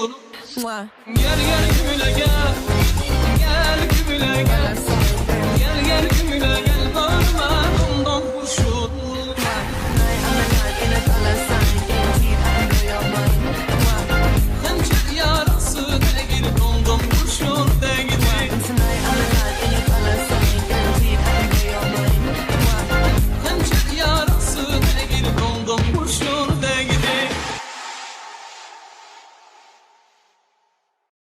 kuşun Gel gel gümüle gel.